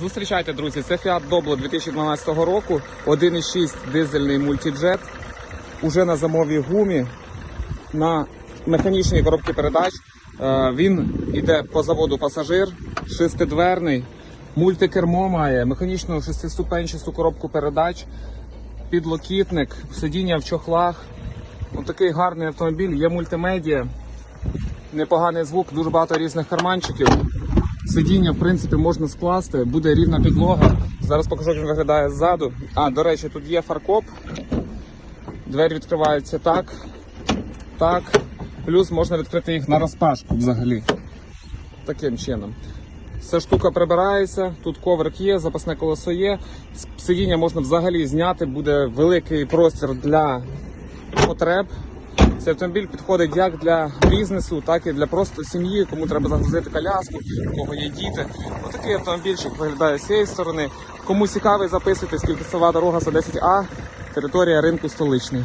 Зустрічайте, друзі, це Fiat Doblo 2012 року, 1.6 дизельний мультиджет, уже на замовій гумі, на механічній коробці передач. Е, Він йде по заводу пасажир, шестидверний, мультикермо має, механічну шестиступенчасту коробку передач, підлокітник, сидіння в чохлах. Ось такий гарний автомобіль, є мультимедіа, непоганий звук, дуже багато різних карманчиків. Сидіння, в принципі, можна скласти, буде рівна підлога. Зараз покажу, як він виглядає ззаду. А, до речі, тут є фаркоп. Двері відкриваються так, так. Плюс можна відкрити їх на розпашку взагалі. Таким чином. Ця штука прибирається, тут коврик є, запасне колесо є. Сидіння можна взагалі зняти, буде великий простір для потреб. Цей автомобіль підходить як для бізнесу, так і для просто сім'ї, кому треба загрузити коляску, у кого є діти. Отакий автомобільчик виглядає з цієї сторони. Кому цікавий, записуйтесь, кількісова дорога за 10А, територія ринку столичний.